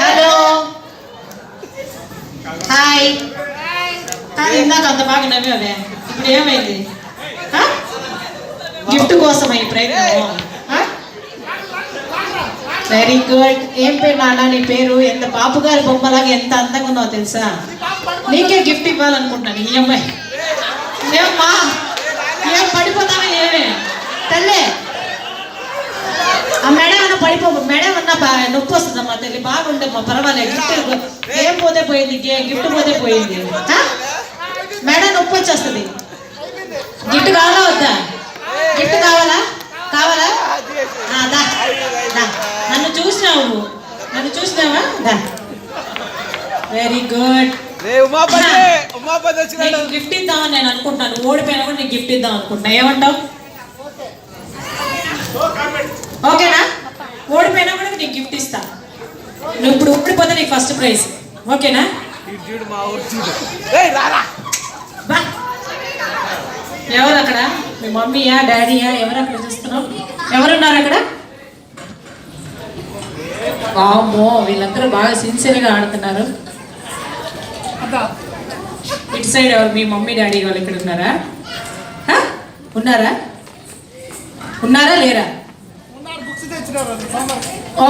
Hello hi కాదు ఇందాక అంత బాగా నవ్వావే ఇప్పుడు ఏమైంది గిఫ్ట్ కోసం ఈ ప్రయత్నం వెరీ గుడ్ ఏం పేరు నాన్న? నీ పేరు? ఎంత బాపు గారి బొమ్మలాగా ఎంత అందంగా ఉన్నావు తెలుసా? నీకే గిఫ్ట్ ఇవ్వాలనుకుంటున్నాను ఈ అమ్మాయి. ఏమ్మా? ఏం పడిపోతావా ఏమే? తల్లే. ఆ మెడ ఏమన్నా పడిపో మెడ బా నొప్పి వస్తుందమ్మా తల్లి. బాగుండమ్మా పర్వాలేదు. గిఫ్ట్ ఏం పోతే పోయింది? గిఫ్ట్ పోతే పోయింది? మెడ నొప్పి వచ్చేస్తుంది. గిఫ్ట్ కావాలా వద్దా గిఫ్ట్ కావాలా కావాలా ఆ, దా దా నువ్వు నన్ను చూసినావా వెరీ గుడ్ గిఫ్ట్ ఇద్దామని నేను అనుకుంటున్నాను. ఓడిపోయినా కూడా నీకు గిఫ్ట్ ఇద్దాం అనుకుంటున్నా. ఏమంటావు? ఓకేనా? ఓడిపోయినా కూడా నీకు గిఫ్ట్ ఇస్తా. నువ్వు ఇప్పుడు ఓడిపోతే నీకు ఫస్ట్ ప్రైజ్ ఓకేనా? ఎవరు అక్కడ? మీ మమ్మీయా డాడీయా? ఎవరు అక్కడ చూస్తున్నావు? ఎవరున్నారు అక్కడ? వామ్మో వీళ్ళందరూ బాగా సిన్సియర్గా ఆడుతున్నారు. ఇటు సైడ్ ఎవరు? మీ మమ్మీ డాడీ వాళ్ళు ఇక్కడ ఉన్నారా? ఉన్నారా? ఉన్నారా లేరా?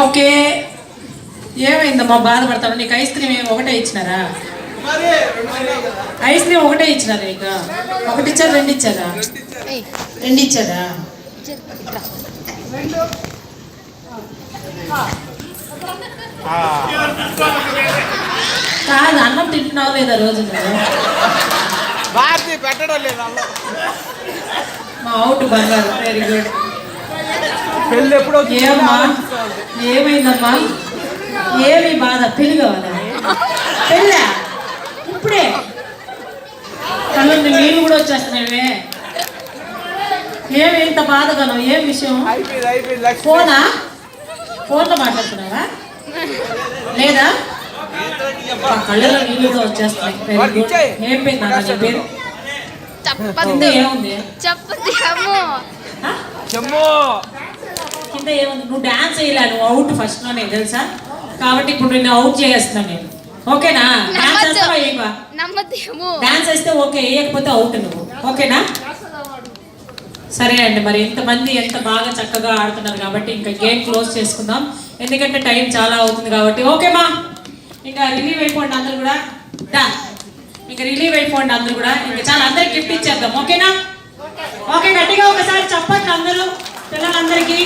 ఓకే. ఏమైందమ్మా బాధపడతావు? నీకు ఐస్ క్రీమ్ ఏమి ఒకటే ఇచ్చినారా. ఐస్ క్రీమ్ ఒకటే ఇచ్చినారా నీకు ఒకటి ఇచ్చారు రెండు ఇచ్చారా? రెండు ఇచ్చారా? కాదు అన్నం తింటున్నావు లేదా రోజు భారతి పెట్టడం లేదు. మా అవుట్ బంగారు. వెరీ గుడ్ పెళ్ళి ఎప్పుడు? ఏమమ్మా ఏమైందమ్మా? ఏమి బాధ? పెళ్ళి కావాలా పెళ్ళా? ఇప్పుడే. కళ్ళు నీళ్ళు కూడా వచ్చేస్తున్నావే ఏమి ఇంత బాధగాను ఏం విషయం? ఫోనా? ఫోన్లో లేదా కళ్ళలో నీళ్ళుగా. ఇచ్చేయ్. ఏం పేరు నాన్న? నీ పేరు? కింద చెప్పద్దు ఏముంది కింద ఏముంది? నువ్వు డాన్స్ వేయలే నువ్వు అవుట్ ఫస్ట్లోనే తెలుసా? కాబట్టి ఇప్పుడు నిన్ను అవుట్ చేస్తున్నాను నేను. ఓకేనా? డాన్స్ ఏమో డాన్స్ వేస్తే ఓకే వేయకపోతే అవుట్ నువ్వు. ఓకేనా? సరే అండి మరి ఇంతమంది ఎంత బాగా చక్కగా ఆడుతున్నారు కాబట్టి ఇంకా గేమ్ క్లోజ్ చేసుకుందాం. ఎందుకంటే టైం చాలా అవుతుంది కాబట్టి. ఓకేమా ఇంకా రిలీవ్ అయిపోండి అందరు కూడా. డా ఇంకా రిలీవ్ అయిపోండి అందరు కూడా. ఇంకా చాలా అందరికి గిఫ్ట్ ఇచ్చేద్దాం. ఓకేనా? ఓకే గట్టిగా ఒకసారి చెప్పండి అందరూ పిల్లలందరికీ.